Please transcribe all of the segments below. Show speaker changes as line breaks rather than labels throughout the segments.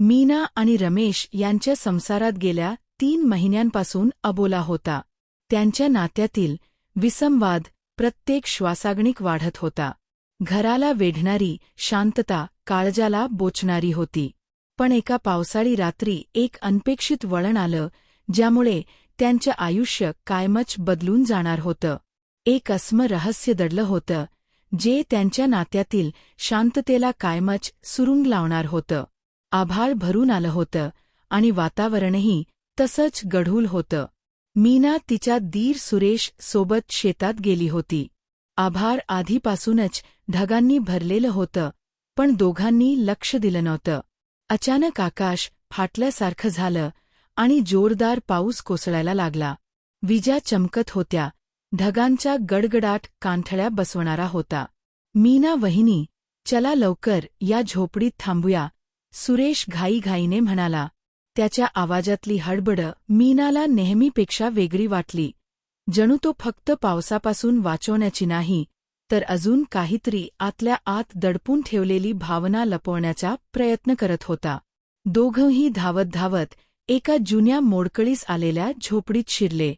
मीना आणि रमेश यांच्या संसारात गेल्या तीन महिन्यांपासून अबोला होता. त्यांच्या नात्यातील विसंवाद प्रत्येक श्वासागणिक वाढत होता. घराला वेढणारी शांतता काळजाला बोचणारी होती. पण एका पावसाळी रात्री एक अनपेक्षित वळण आलं ज्यामुळे त्यांचं आयुष्य कायमच बदलून जाणार होतं. एक अस्म रहस्य दडलं होतं जे त्यांच्या नात्यातील शांततेला कायमच सुरुंग लावणार होतं. आभाळ भरून आलं होतं आणि वातावरणही तसंच गढूल होतं. मीना तिच्या दीर सुरेश सोबत शेतात गेली होती. आभार आधीपासूनच ढगांनी भरलेलं होतं पण दोघांनी लक्ष दिलं नव्हतं. अचानक आकाश फाटल्यासारखं झालं आणि जोरदार पाऊस कोसळायला लागला. विजा चमकत होत्या. ढगांचा गडगडाट कांठळ्या बसवणारा होता. मीना वहिनी चला लवकर या झोपडीत थांबूया. सुरेश घाईघाईने म्हणाला त्याच्या आवाजातली हडबड मीनाला नेहमीपेक्षा वेगळी वाटली. जणू तो फक्त पावसापासून वाचवण्याची नाही तर अजून काहीतरी आतल्या आत दडपून ठेवलेली भावना लपवण्याचा प्रयत्न करत होता. दोघंही धावत धावत एका जुन्या मोडकळीस आलेल्या झोपडीत शिरले.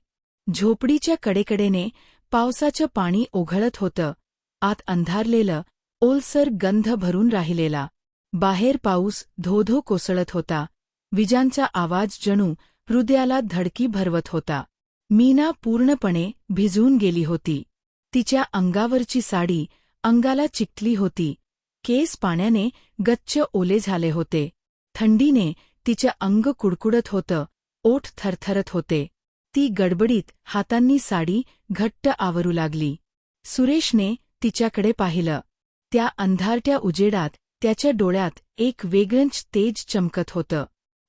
झोपडीच्या कडेकडेने पावसाचं पाणी ओघळत होतं. आत अंधारलेलं ओलसर गंध भरून राहिलेला. बाहेर पाऊस धोधो कोसळत होता. विजांचा आवाज जणू हृदयाला धडकी भरवत होता. मीना पूर्णपणे भिजून गेली होती. तिच्या अंगावरची साडी अंगाला चिकटली होती. केस पाण्याने गच्च ओले झाले होते. थंडीने तिचं अंग कुडकुडत होतं. ओठ थरथरत होते. ती गडबडीत हातांनी साडी घट्ट आवरू लागली. सुरेशने तिच्याकडे पाहिलं. त्या अंधारट्या उजेडात त्याच्या डोळ्यात एक वेगळंच तेज चमकत होतं.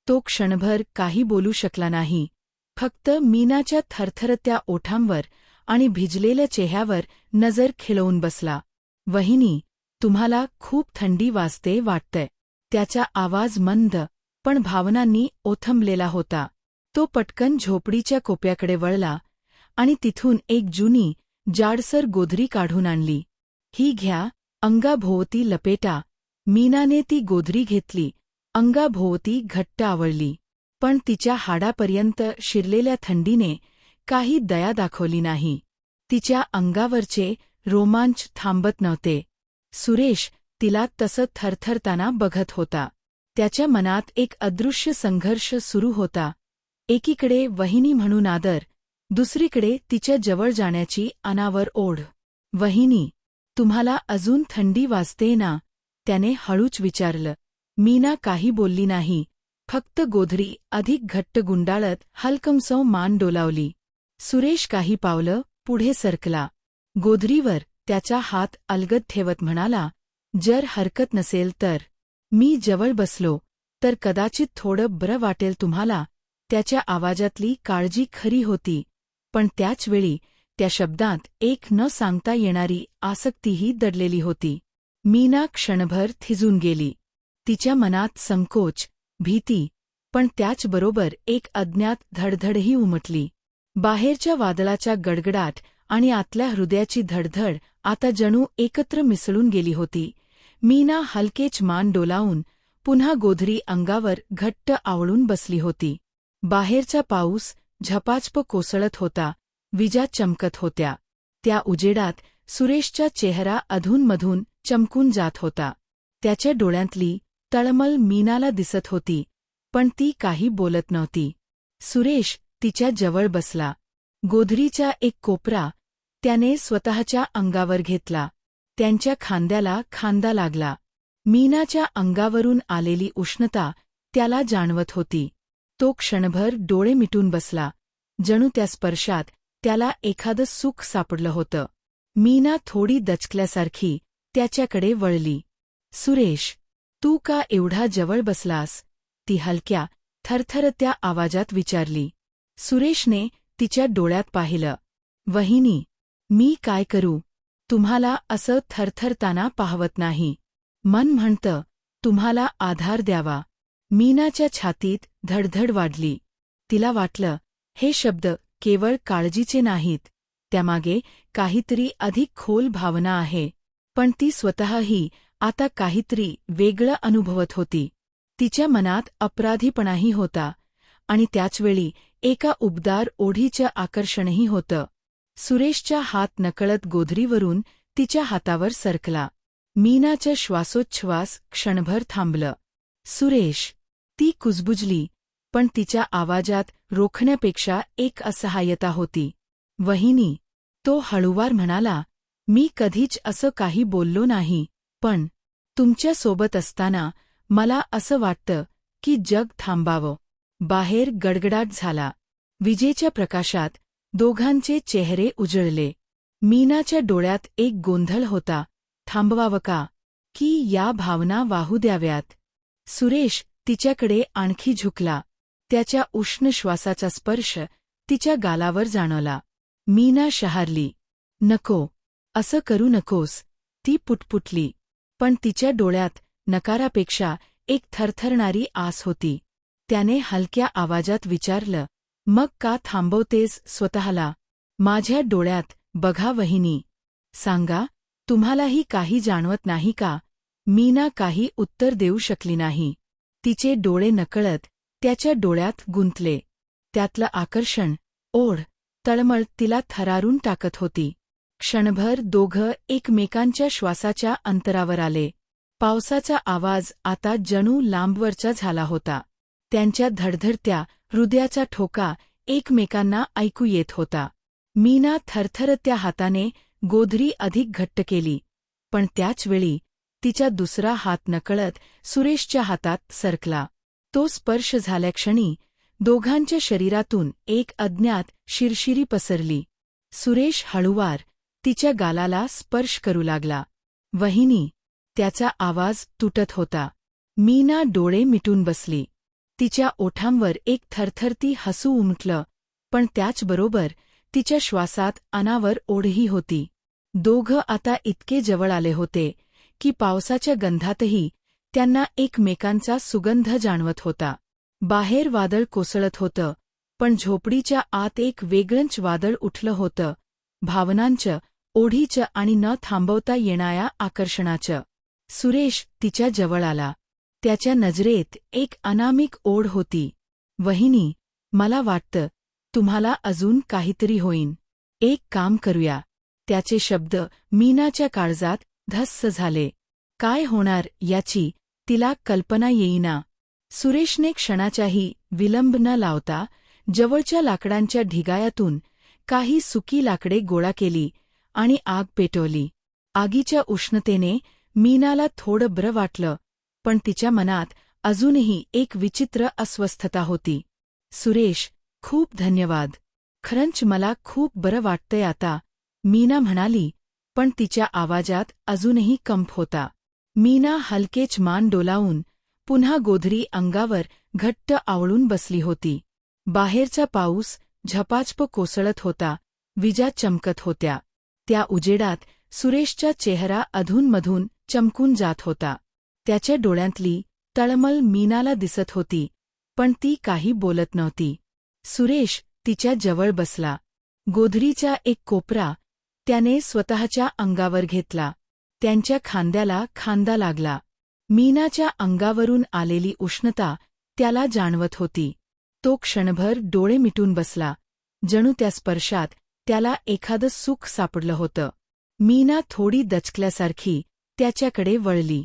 तो क्षणभर काही बोलू शकला नाही. फक्त मीनाच्या थरथरत्या ओठांवर आणि भिजलेल्या चेह्यावर नजर खिळवून बसला. वहिनी तुम्हाला खूप थंडी वाजते वाटतंय. त्याचा आवाज मंद पण भावनांनी ओथंबलेला होता. तो पटकन झोपडीच्या कोप्याकडे वळला आणि तिथून एक जुनी जाडसर गोधरी काढून आणली. ही घ्या अंगाभोवती लपेटा मीनाने ती गोधरी घेतली अंगाभोवती घट्ट आवळली पण तिच्या हाडापर्यंत शिरलेल्या थंडीने काही दया दाखवली नाही. तिच्या अंगावरचे रोमांच थांबत नव्हते. सुरेश तिला तसं थरथरताना बघत होता. त्याच्या मनात एक अदृश्य संघर्ष सुरू होता. एकीकडे वहिनी म्हणून आदर दुसरीकडे तिच्या जवळ जाण्याची अनावर ओढ. वहिनी तुम्हाला अजून थंडी वाजते ना? त्याने हळूच विचारलं मीना काही बोलली नाही. फक्त गोधरी अधिक घट्ट गुंडाळत हलकमसव मान डोलावली. सुरेश काही पावलं पुढे सरकला. गोधरीवर त्याचा हात अलगद ठेवत म्हणाला जर हरकत नसेल तर. मी जवळ बसलो तर कदाचित थोडं बरं वाटेल तुम्हाला. त्याच्या आवाजातली काळजी खरी होती पण त्याचवेळी त्या शब्दात एक न सांगता येणारी आसक्तीही दडलेली होती. मीना क्षणभर थिजून गेली. तिच्या मनात संकोच भीती पण त्याचबरोबर एक अज्ञात धडधडही उमटली. बाहेरच्या वादळाच्या गडगडाट आणि आतल्या हृदयाची धडधड आता जणू एकत्र मिसळून गेली होती. मीना हलकेच मान डोलावून पुन्हा गोधरी अंगावर घट्ट आवळून बसली होती. बाहेरचा पाऊस झपाचप कोसळत होता विजा चमकत होत्या. त्या उजेडात सुरेशचा चेहरा अधूनमधून चमकून जात होता. त्याच्या डोळ्यांतली तळमळ मीनाला दिसत होती पण ती काही बोलत नव्हती. सुरेश तिच्या जवळ बसला. गोधरीचा एक कोपरा त्याने स्वतःच्या अंगावर घेतला. त्यांच्या खांद्याला खांदा लागला. मीनाच्या अंगावरून आलेली उष्णता त्याला जाणवत होती. तो क्षणभर डोळे मिटून बसला. जणू त्या स्पर्शात त्याला एखादं सुख सापडलं होतं. मीना थोडी दचकल्यासारखी त्याच्याकडे वळली. सुरेश तू का एवढा जवळ बसलास? ती हलक्या थरथरत्या आवाजात विचारली. सुरेशने तिच्या डोळ्यात पाहिलं. वहिनी मी काय करू? तुम्हाला असं थरथरताना पाहवत नाही. मन म्हणतं तुम्हाला आधार द्यावा. मीनाच्या छातीत धडधड वाढली. तिला वाटलं हे शब्द केवळ काळजीचे नाहीत. त्यामागे काहीतरी अधिक खोल भावना आहे. पण ती स्वतःही आता काहीतरी वेगळं अनुभवत होती. तिच्या मनात अपराधीपणाही होता आणि त्याचवेळी एका उबदार ओढीचं आकर्षणही होतं. सुरेशच्या हात नकळत गोधरीवरून तिच्या हातावर सरकला. मीनाच्या श्वासोच्छ्वास क्षणभर थांबलं. सुरेश ती कुजबुजली पण तिच्या आवाजात रोखण्यापेक्षा एक असहाय्यता होती. वहिनी तो हळुवार म्हणाला मी कधीच असं काही बोललो नाही पण तुमच्यासोबत असताना मला असं वाटतं की जग थांबावं. बाहेर गडगडाट झाला. विजेच्या प्रकाशात दोघांचे चेहरे उजळले. मीनाच्या डोळ्यात एक गोंधळ होता. थांबवावं का? की या भावना वाहू द्याव्यात? सुरेश तिच्याकडे आणखी झुकला. त्याच्या उष्ण श्वासाचा स्पर्श तिच्या गालावर जाणवला. मीना शहारली. नको. असं करू नकोस. ती पुटपुटली. पण तिच्या डोळ्यात नकारापेक्षा एक थरथरणारी आस होती. त्याने हलक्या आवाजात विचारलं मग का थांबवतेस स्वतःला? माझ्या डोळ्यात बघा वहिनी. सांगा तुम्हालाही काही जाणवत नाही का? मीना काही उत्तर देऊ शकली नाही. तिचे डोळे नकळत त्याच्या डोळ्यात गुंतले. त्यातलं आकर्षण ओढ तळमळ तिला थरारून टाकत होती. क्षणभर दोघं एकमेकांच्या श्वासाच्या अंतरावर आले. पावसाचा आवाज आता जणू लांबवरचा झाला होता. त्यांच्या धडधडत्या हृदयाचा ठोका एकमेकांना ऐकू येत होता. मीना थरथरत्या हाताने गोधरी अधिक घट्ट केली. पण त्याचवेळी तिचा दुसरा हात नकळत सुरेशच्या हातात सरकला. तो स्पर्श झाल्याक्षणी दोघांच्या शरीरातून एक अज्ञात शिरशिरी पसरली. सुरेश हळुवार तिच्या गालाला स्पर्श करू लागला. वहिनी त्याचा आवाज तुटत होता. मीना डोळे मिटून बसली. तिच्या ओठांवर एक थरथरती हसू उमटलं पण त्याचबरोबर तिच्या श्वासात अनावर ओढही होती. दोघं आता इतके जवळ आले होते की पावसाच्या गंधातही त्यांना एकमेकांचा सुगंध जाणवत होता. बाहेर वादळ कोसळत होतं पण झोपडीच्या आत एक वेगळंच वादळ उठलं होतं. भावनांचं ओढीचं आणि न थांबवता येणाऱ्या आकर्षणाचं. सुरेश तिच्या जवळ आला. त्याच्या नजरेत एक अनामिक ओढ होती. वहिनी मला वाटतं तुम्हाला अजून काहीतरी होईन. एक काम करूया. त्याचे शब्द मीनाच्या काळजात धस्स झाले. काय होणार याची तिला कल्पना येईना. सुरेशने क्षणाचाही विलंब न लावता जवळच्या लाकडांच्या ढिगायातून काही सुकी लाकडे गोळा केली. आणि आग पेटवली. आगीच्या उष्णतेने मीनाला थोडं ब्र वाटलं पण तिच्या मनात अजूनही एक विचित्र अस्वस्थता होती. सुरेश खूप धन्यवाद. खरंच मला खूप बरं वाटतंय आता. मीना म्हणाली पण तिच्या आवाजात अजूनही कंप होता. मीना हलकेच मान डोलावून पुन्हा गोधरी अंगावर घट्ट आवळून बसली होती. बाहेरचा पाऊस झपाचप कोसळत होता विजा चमकत होत्या. त्या उजेडात सुरेशचा चेहरा अधूनमधून चमकून जात होता. त्याच्या डोळ्यांतली तळमळ मीनाला दिसत होती पण ती काही बोलत नव्हती. सुरेश तिच्या जवळ बसला. गोधरीचा एक कोपरा त्याने स्वतःच्या अंगावर घेतला. त्यांच्या खांद्याला खांदा लागला. मीनाच्या अंगावरून आलेली उष्णता त्याला जाणवत होती. तो क्षणभर डोळे मिटून बसला. जणू त्या स्पर्शात त्याला एखादं सुख सापडलं होतं. मीना थोडी दचकल्यासारखी त्याच्याकडे वळली.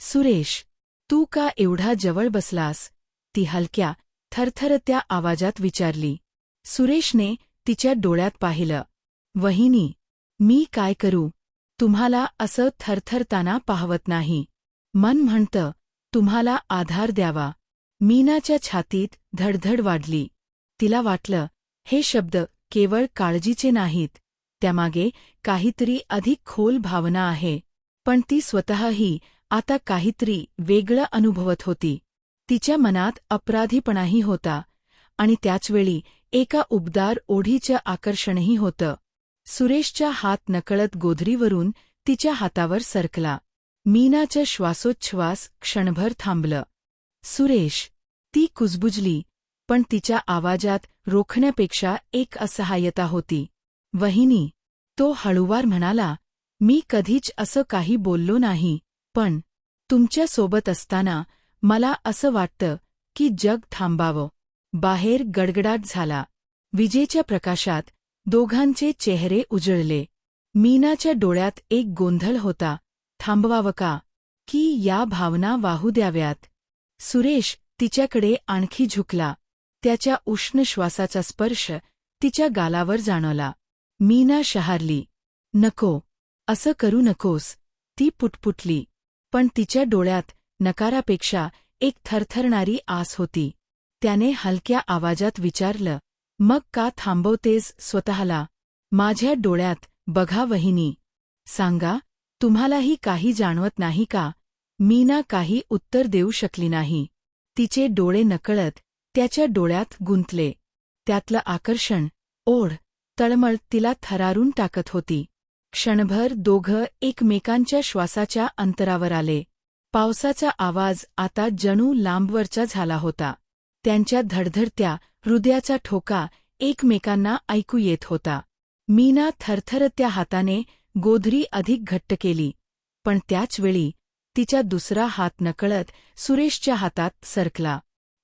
सुरेश तू का एवढा जवळ बसलास? ती हलक्या थरथरत्या आवाजात विचारली. सुरेशने तिच्या डोळ्यात पाहिलं. वहिनी मी काय करू? तुम्हाला असं थरथरताना पाहवत नाही. मन म्हणतं तुम्हाला आधार द्यावा. मीनाच्या छातीत धडधड वाढली. तिला वाटलं हे शब्द केवळ काळजीचे नाहीत. त्यामागे काहीतरी अधिक खोल भावना आहे. पण ती स्वतःही आता काहीतरी वेगळं अनुभवत होती. तिच्या मनात अपराधीपणाही होता. आणि त्याचवेळी एका उबदार ओढीचं आकर्षणही होतं. सुरेशच्या हात नकळत गोधरीवरून तिच्या हातावर सरकला. मीनाच्या श्वासोच्छ्वास क्षणभर थांबलं. सुरेश ती कुजबुजली. पण तिच्या आवाजात रोखण्यापेक्षा एक असहाय्यता होती. वहिनी तो हळुवार म्हणाला मी कधीच असं काही बोललो नाही पण तुमच्यासोबत असताना मला असं वाटतं की जग थांबावं. बाहेर गडगडाट झाला. विजेच्या प्रकाशात दोघांचे चेहरे उजळले. मीनाच्या डोळ्यात एक गोंधळ होता. थांबवावं का? की या भावना वाहू द्याव्यात? सुरेश तिच्याकडे आणखी झुकला. त्याच्या उष्ण श्वासाचा स्पर्श तिच्या गालावर जाणवला. मीना शहारली नको असं करू नकोस ती पुटपुटली. पण तिच्या डोळ्यात नकारापेक्षा एक थरथरणारी आस होती. त्याने हलक्या आवाजात विचारलं मग का थांबवतेस स्वतःला? माझ्या डोळ्यात बघा वहिनी. सांगा तुम्हालाही काही जाणवत नाही का? मीना काही उत्तर देऊ शकली नाही. तिचे डोळे नकळत त्याच्या डोळ्यात गुंतले. त्यातलं आकर्षण ओढ तळमळ तिला थरारून टाकत होती. क्षणभर दोघं एकमेकांच्या श्वासाच्या अंतरावर आले. पावसाचा आवाज आता जणू लांबवरचा झाला होता. त्यांच्या धडधडत्या हृदयाचा ठोका एकमेकांना ऐकू येत होता. मीना थरथरत्या हाताने गोधरी अधिक घट्ट केली. पण त्याच वेळी तिचा दुसरा हात नकळत सुरेशच्या हातात सरकला.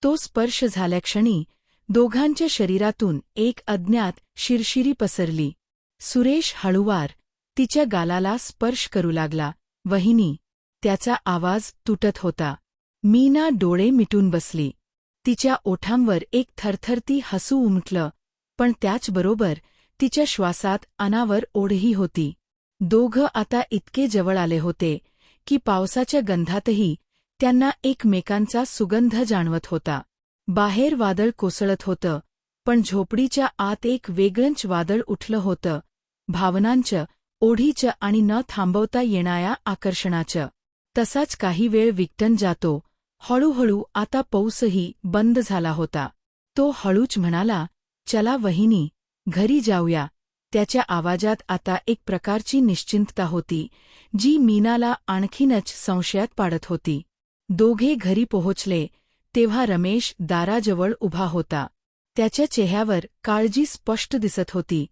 तो स्पर्श झाल्याक्षणी दोघांच्या शरीरातून एक अज्ञात शिरशिरी पसरली. सुरेश हळुवार तिच्या गालाला स्पर्श करू लागला. वहिनी त्याचा आवाज तुटत होता. मीना डोळे मिटून बसली. तिच्या ओठांवर एक थरथरती हसू उमटलं पण त्याचबरोबर तिच्या श्वासात अनावर ओढही होती. दोघं आता इतके जवळ आले होते की पावसाच्या गंधातही त्यांना एकमेकांचा सुगंध जाणवत होता. बाहेर वादळ कोसळत होतं पण झोपडीच्या आत एक वेगळंच वादळ उठलं होतं. भावनांचं ओढीचं आणि न थांबवता येणाऱ्या आकर्षणाचं. तसाच काही वेळ विकटन जातो. हळूहळू आता पाऊसही बंद झाला होता. तो हळूच म्हणाला चला वहिनी घरी जाऊया. त्याच्या आवाजात आता एक प्रकारची निश्चिंतता होती जी मीनाला आणखीनच संशयात पाडत होती. दोघे घरी पोहोचले तेव्हा रमेश दाराजवळ उभा होता. त्याच्या चेहऱ्यावर काळजी स्पष्ट दिसत होती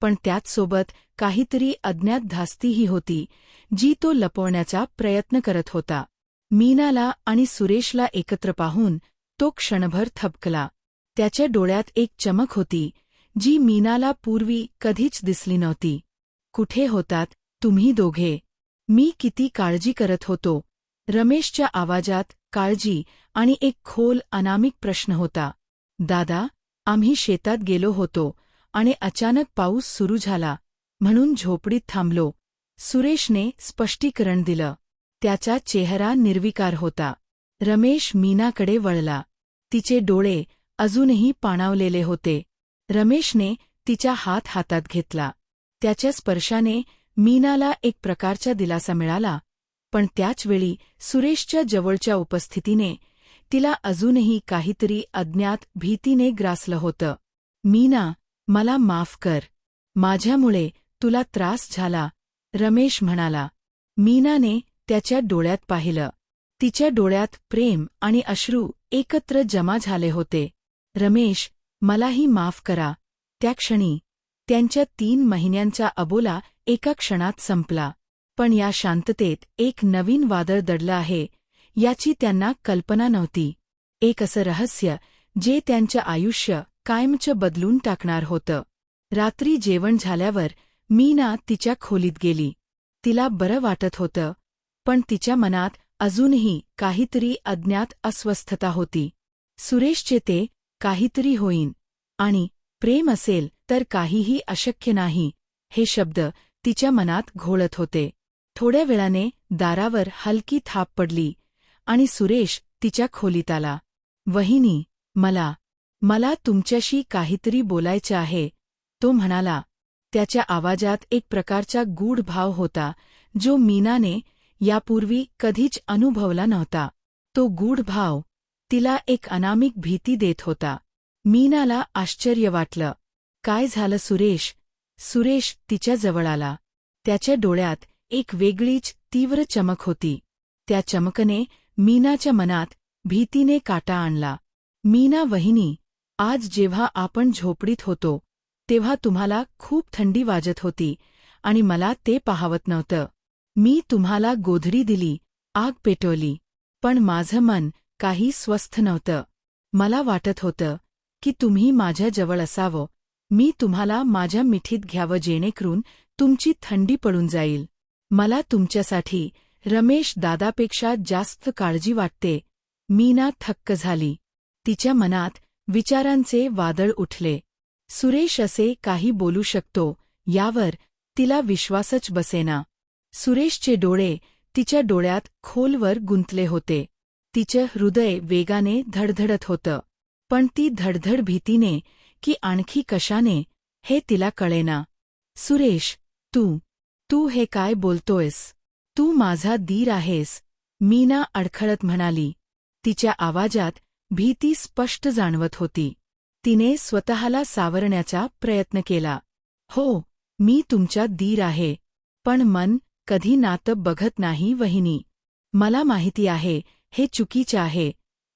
पण त्याचसोबत काहीतरी अज्ञात धास्तीही होती जी तो लपवण्याचा प्रयत्न करत होता. मीनाला आणि सुरेशला एकत्र पाहून तो क्षणभर थबकला. त्याच्या डोळ्यात एक चमक होती जी मीनाला पूर्वी कधीच दिसली नव्हती. कुठे होतात तुम्ही दोघे? मी किती काळजी करत होतो. रमेशच्या आवाजात काळजी आणि एक खोल अनामिक प्रश्न होता. दादा आम्ही शेतात गेलो होतो आणि अचानक पाऊस सुरू झाला. म्हणून झोपडीत थांबलो. सुरेशने स्पष्टीकरण दिलं. त्याचा चेहरा निर्विकार होता. रमेश मीनाकडे वळला. तिचे डोळे अजूनही पाणावलेले होते. रमेशने तिचा हात हातात घेतला. त्याच्या स्पर्शाने मीनाला एक प्रकारचा दिलासा मिळाला. पण त्याचवेळी सुरेशच्या जवळच्या उपस्थितीने तिला अजूनही काहीतरी अज्ञात भीतीने ग्रासलं होतं. मीना मला माफ कर. माझ्यामुळे तुला त्रास झाला रमेश म्हणाला. मीनाने त्याच्या डोळ्यात पाहिलं. तिच्या डोळ्यात प्रेम आणि अश्रू एकत्र जमा झाले होते. रमेश मलाही माफ करा. त्या क्षणी त्यांच्या तीन महिन्यांचा अबोला एका क्षणात संपला. पण या शांततेत एक नवीन वादळ दडलं आहे याची त्यांना कल्पना नव्हती. एक असं रहस्य जे त्यांचं आयुष्य कायमचं बदलून टाकणार होतं. रात्री जेवण झाल्यावर मीना तिच्या खोलीत गेली. तिला बरं वाटत होतं पण तिच्या मनात अजूनही काहीतरी अज्ञात अस्वस्थता होती. सुरेशचे ते काहीतरी होईन आणि प्रेम असेल तर काहीही अशक्य नाही हे शब्द तिच्या मनात घोळत होते. थोड्या वेळाने दारावर हलकी थाप पडली आणि सुरेश तिच्या खोलीत आला. वहिनी मला मला तुमच्याशी काहीतरी बोलायचं आहे तो म्हणाला. त्याच्या आवाजात एक प्रकारचा गूढ भाव होता जो मीनाने यापूर्वी कधीच अनुभवला नव्हता. तो गूढ भाव तिला एक अनामिक भीती देत होता. मीनाला आश्चर्य वाटलं. काय झालं सुरेश? सुरेश तिच्या जवळ आला. त्याच्या डोळ्यात एक वेगळीच तीव्र चमक होती. त्या चमकने मीनाच्या मनात भीतीने काटा आणला. मीना वहिनी आज जेव्हा आपण झोपडीत होतो तेव्हा तुम्हाला खूप थंडी वाजत होती आणि मला ते पाहावत नव्हतं. मी तुम्हाला गोधडी दिली आग पेटवली पण माझं मन काही स्वस्थ नव्हतं. मला वाटत होतं की तुम्ही माझ्याजवळ असावं. मी तुम्हाला माझ्या मिठीत घ्यावं जेणेकरून तुमची थंडी पडून जाईल. मला तुमच्यासाठी रमेश दादापेक्षा जास्त काळजी वाटते. मीना थक्क झाली. तिच्या मनात विचारांचे वादळ उठले. सुरेश असे काही बोलू शकतो यावर तिला विश्वासच बसेना. सुरेशचे डोळे तिच्या डोळ्यात खोलवर गुंतले होते. तिचं हृदय वेगाने धडधडत होतं. पण ती धडधड भीतीने की आणखी कशाने हे तिला कळेना. सुरेश तू तू हे काय बोलतोयस? तू माझा दीर आहेस मीना अडखळत म्हणाली. तिच्या आवाजात भीती स्पष्ट जाणवत होती. तिने स्वतःला सावरण्याचा प्रयत्न केला. हो मी तुमच्या दीर आहे पण मन कधी नातं बघत नाही वहिनी. मला माहिती आहे हे चुकीचे आहे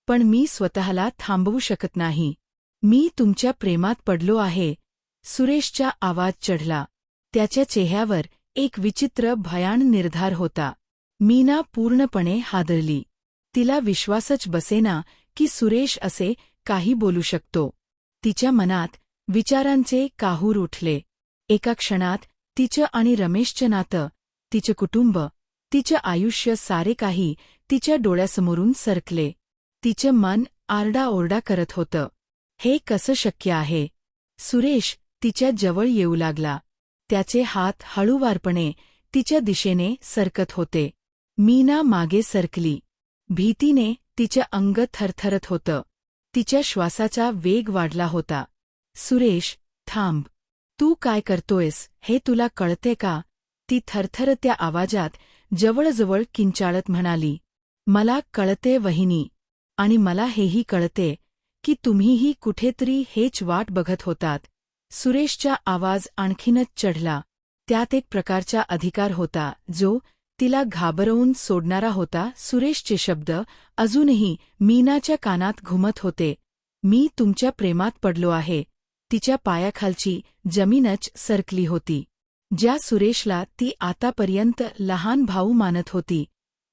पण मी स्वतःला थांबवू शकत नाही. मी तुमच्या प्रेमात पडलो आहे. सुरेशचा आवाज चढला. त्याच्या चेहऱ्यावर एक विचित्र भयान निर्धार होता. मीना पूर्णपणे हादरली. तिला विश्वासच बसेना की सुरेश असे काही बोलू शकतो. तिच्या मनात विचारांचे काहूर उठले. एका क्षणात तिचं आणि रमेशचं नातं तिचं कुटुंब तिचं आयुष्य सारे काही तिच्या डोळ्यासमोरून सरकले. तिचं मन आरडाओरडा करत होतं. हे कसं शक्य आहे? सुरेश तिच्या जवळ येऊ लागला. त्याचे हात हळूवारपणे तिच्या दिशेने सरकत होते. मीना मागे सरकली. भीतीने तिचं अंग थरथरत होतं. तिच्या श्वासाचा वेग वाढला होता. सुरेश थांब. तू काय करतोयस? हे तुला कळते का? ती थरथरत्या आवाजात जवळजवळ किंचाळत म्हणाली. मला कळते वहिनी. आणि मला हेही कळते की तुम्हीही कुठेतरी हेच वाट बघत होतात. सुरेशचा आवाज आणखीनच चढला. त्यात एक प्रकारचा अधिकार होता जो तिला घाबरवून सोडणारा होता. सुरेशचे शब्द अजूनही मीनाच्या कानात घुमत होते. मी तुमच्या प्रेमात पडलो आहे. तिच्या पायाखालची जमीनच सरकली होती. ज्या सुरेशला ती आतापर्यंत लहान भाऊ मानत होती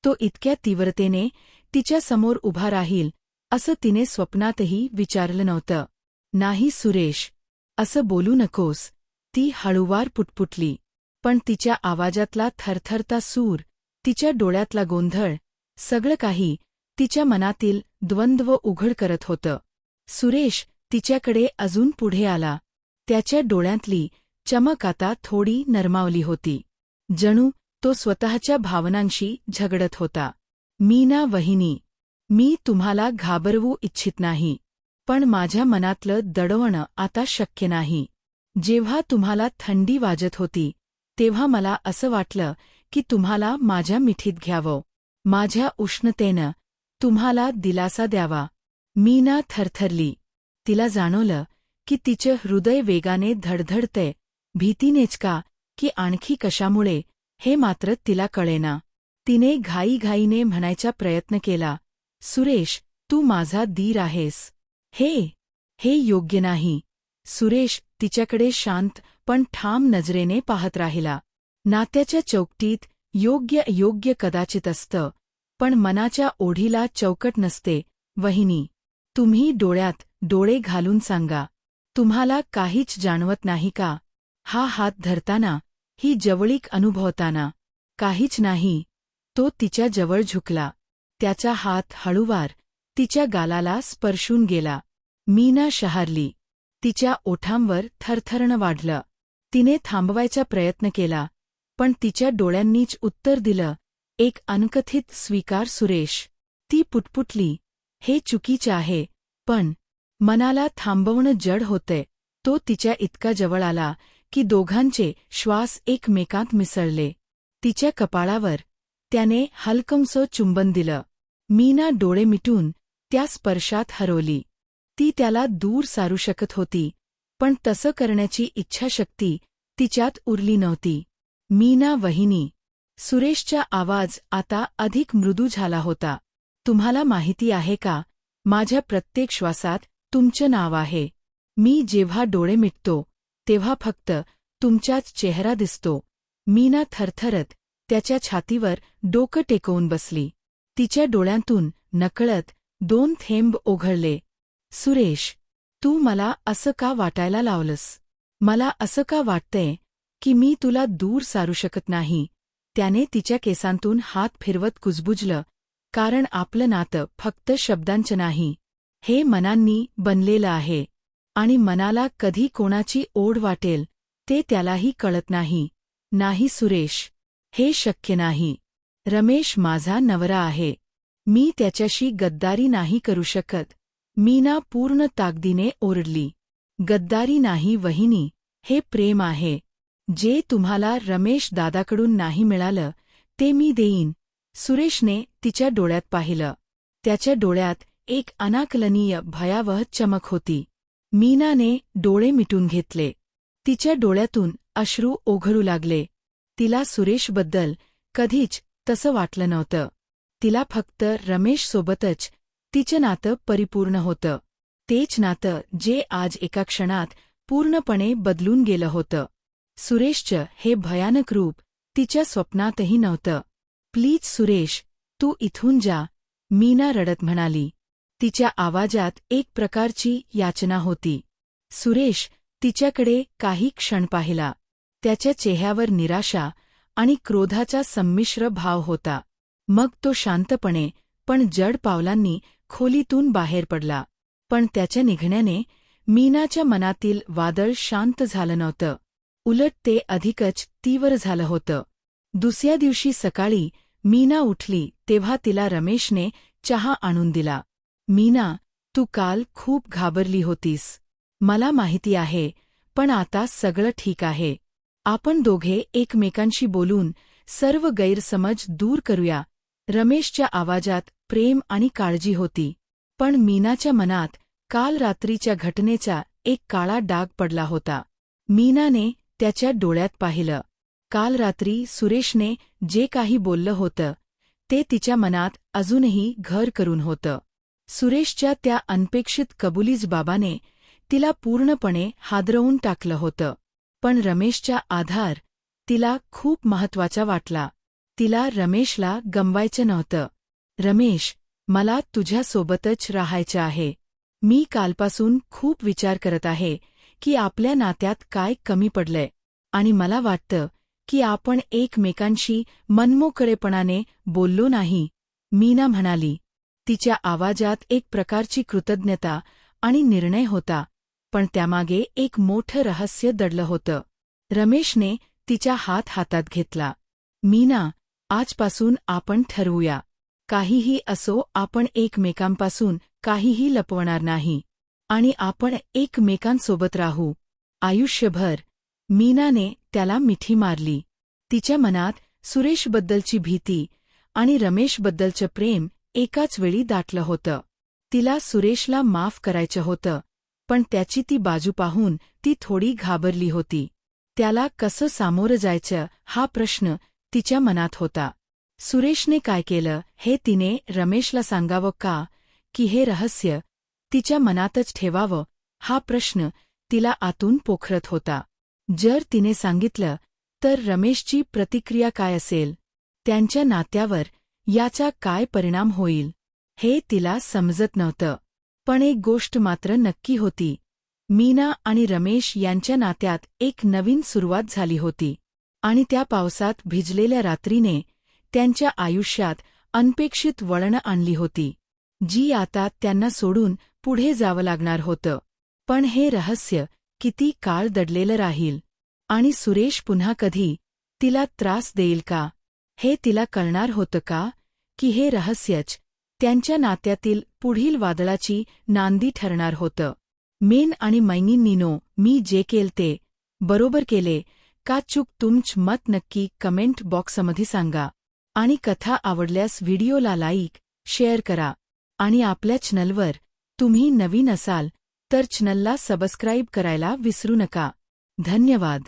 तो इतक्या तीव्रतेने तिच्यासमोर उभा राहील असं तिने स्वप्नातही विचारलं नव्हतं. नाही सुरेश असं बोलू नकोस. ती हळूवार पुटपुटली. पण तिच्या आवाजातला थरथरता सूर तिच्या डोळ्यातला गोंधळ सगळं काही तिच्या मनातील द्वंद्व उघड करत होतं. सुरेश तिच्याकडे अजून पुढे आला. त्याच्या डोळ्यातली चमक आता थोडी नरमावली होती. जणू तो स्वतःच्या भावनांशी झगडत होता. मी ना वहिनी मी तुम्हाला घाबरवू इच्छित नाही. पण माझ्या मनातलं दडवणं आता शक्य नाही. जेव्हा तुम्हाला थंडी वाजत होती तेव्हा मला असं वाटलं की तुम्हाला माझ्या मिठीत घ्यावं. माझ्या उष्णतेनं तुम्हाला दिलासा द्यावा. मीना थरथरली. तिला जाणवलं की तिचं हृदय वेगाने धडधडतंय. भीतीनेच का की आणखी कशामुळे हे मात्र तिला कळेना. तिने घाईघाईने म्हणायचा प्रयत्न केला सुरेश तू माझा दीर आहेस. हे हे योग्य नाही. सुरेश तिच्याकडे शांत पण ठाम नजरेने पाहत राहिला. नात्याच्या चौकटीत योग्य योग्य कदाचित असतं पण मनाच्या ओढीला चौकट नसते. वहिनी तुम्ही डोळ्यात डोळे घालून सांगा. तुम्हाला काहीच जाणवत नाही का? हा हात धरताना ही जवळीक अनुभवताना. काहीच नाही. तो तिच्या जवळ झुकला. त्याचा हात हळूवार तिच्या गालाला स्पर्शून गेला. मीना शहारली. तिच्या ओठांवर थरथरणं वाढलं. तिने थांबवायचा प्रयत्न केला पण तिच्या डोळ्यांनीच उत्तर दिलं एक अनकथित स्वीकार सुरेश. ती पुटपुटली. हे चुकीचे आहे पण मनाला थांबवणं जड होते तो तिच्या इतका जवळ आला की दोघांचे श्वास एकमेकांत मिसळले. तिच्या कपाळावर त्याने हलकमसं चुंबन दिलं. मीना डोळे मिटून त्या स्पर्शात हरवली. ती त्याला दूर सारू शकत होती पण तसं करण्याची इच्छाशक्ती तिच्यात उरली नव्हती. मीना वहिनी सुरेशचा आवाज आता अधिक मृदू झाला होता. तुम्हाला माहिती आहे का? माझ्या प्रत्येक श्वासात तुमचं नाव आहे. मी जेव्हा डोळे मिटतो तेव्हा फक्त तुमचाच चेहरा दिसतो. मीना थरथरत त्याच्या छातीवर डोकं टेकवून बसली. तिच्या डोळ्यांतून नकळत दोन थेंब ओघळले. सुरेश तू मला असं का वाटायला लावलंस? मला असं का वाटतंय की मी तुला दूर सारू शकत नाही? त्याने तिच्या केसांतून हात फिरवत कुजबुजलं. कारण आपलं नातं फक्त शब्दांचं नाही. हे मनांनी बनलेलं आहे. आणि मनाला कधी कोणाची ओढ वाटेल ते त्यालाही कळत नाही. नाही सुरेश हे शक्य नाही. रमेश माझा नवरा आहे. मी त्याच्याशी गद्दारी नाही करू शकत. मीना पूर्ण ताकदीने ओरडली. गद्दारी नाही वहिनी हे प्रेम आहे. जे तुम्हाला रमेश दादाकडून नाही मिळालं ते मी देईन. सुरेशने तिच्या डोळ्यात पाहिलं. त्याच्या डोळ्यात एक अनाकलनीय भयावह चमक होती. मीनाने डोळे मिटून घेतले. तिच्या डोळ्यातून अश्रू ओघळू लागले. तिला सुरेशबद्दल कधीच तसं वाटलं नव्हतं. तिला फक्त रमेशसोबतच तिचं नातं परिपूर्ण होतं. तेच नातं जे आज एका क्षणात पूर्णपणे बदलून गेलं होतं. सुरेशचं हे भयानक रूप तिच्या स्वप्नातही नव्हतं. प्लीज सुरेश तू इथून जा मीना रडत म्हणाली. तिच्या आवाजात एक प्रकारची याचना होती. सुरेश तिच्याकडे काही क्षण पाहिला. त्याच्या चेहऱ्यावर निराशा आणि क्रोधाचा संमिश्र भाव होता. मग तो शांतपणे पण जड पावलांनी खोलीतून बाहेर पडला. पण त्याच्या निघण्याने मीनाच्या मनातील वादळ शांत झालं नव्हतं. उलट ते अधिकच तीव्र झालं होतं. दुसऱ्या दिवशी सकाळी मीना उठली तेव्हा तिला रमेशने चहा आणून दिला. मीना तू काल खूप घाबरली होतीस. मला माहिती आहे पण आता सगळं ठीक आहे. आपण दोघे एकमेकांशी बोलून सर्व गैरसमज दूर करूया. रमेशच्या आवाजात प्रेम आणि काळजी होती पण मीनाच्या मनात काल रात्रीच्या घटनेचा एक काळा डाग पडला होता. मीनाने त्याच्या डोळ्यात पाहिलं. काल रात्री सुरेशने जे काही बोललं होतं ते तिच्या मनात अजूनही घर करून होतं. सुरेशच्या त्या अनपेक्षित कबुलीज बाबाने तिला पूर्णपणे हादरवून टाकलं होतं पण रमेशचा आधार तिला खूप महत्त्वाचा वाटला. तिला रमेशला गमवायचं नव्हतं. रमेश मला तुझ्यासोबतच राहायचं आहे. मी कालपासून खूप विचार करत आहे की आपल्या नात्यात काय कमी पडलंय. आणि मला वाटतं की आपण एकमेकांशी मनमोकळेपणाने बोललो नाही मीना म्हणाली. तिच्या आवाजात एक प्रकारची कृतज्ञता आणि निर्णय होता पण त्यामागे एक मोठं रहस्य दडलं होतं. रमेशने तिच्या हात हातात घेतला. मीना आजपासून आपण ठरवूया. काहीही असो आपण एकमेकांपासून काहीही लपवणार नाही. आणि आपण एकमेकांसोबत राहू. आयुष्यभर मीनाने त्याला मिठी मारली. तिच्या मनात सुरेशबद्दलची भीती आणि रमेशबद्दलचं प्रेम एकाच वेळी दाटलं होतं. तिला सुरेशला माफ करायचं होतं पण त्याची ती बाजू पाहून ती थोडी घाबरली होती. त्याला कसं सामोरं जायचं हा प्रश्न तिच्या मनात होता. सुरेशने काय केलं हे तिने रमेशला सांगावं का? की हे रहस्य तिच्या मनातच ठेवावं? हा प्रश्न तिला आतून पोखरत होता. जर तिने सांगितलं तर रमेशची प्रतिक्रिया काय असेल? त्यांच्या नात्यावर याचा काय परिणाम होईल? हे तिला समजत नव्हतं. पण एक गोष्ट मात्र नक्की होती. मीना आणि रमेश यांच्या नात्यात एक नवीन सुरुवात झाली होती. आणि त्या पावसात भिजलेल्या रात्रीने त्यांच्या आयुष्यात अनपेक्षित वळणं आणली होती जी आता त्यांना सोडून पुढे जावं लागणार होतं. पण हे रहस्य किती काळ दडलेलं राहील? आणि सुरेश पुन्हा कधी तिला त्रास देईल का? हे तिला कळणार होतं का? की हे रहस्यच त्यांच्या नात्यातील पुढील वादळाची नांदी ठरणार होतं. मेन आणि मैनींनीनो मी जे केलते बरोबर केले का चूक तुमच मत नक्की कमेंट बॉक्समध्ये सांगा. आणि कथा आवडल्यास व्हिडिओला लाईक शेअर करा. आणि आपल्या चॅनलवर तुम्ही नवीन असाल तर चॅनलला सबस्क्राईब करायला विसरू नका. धन्यवाद.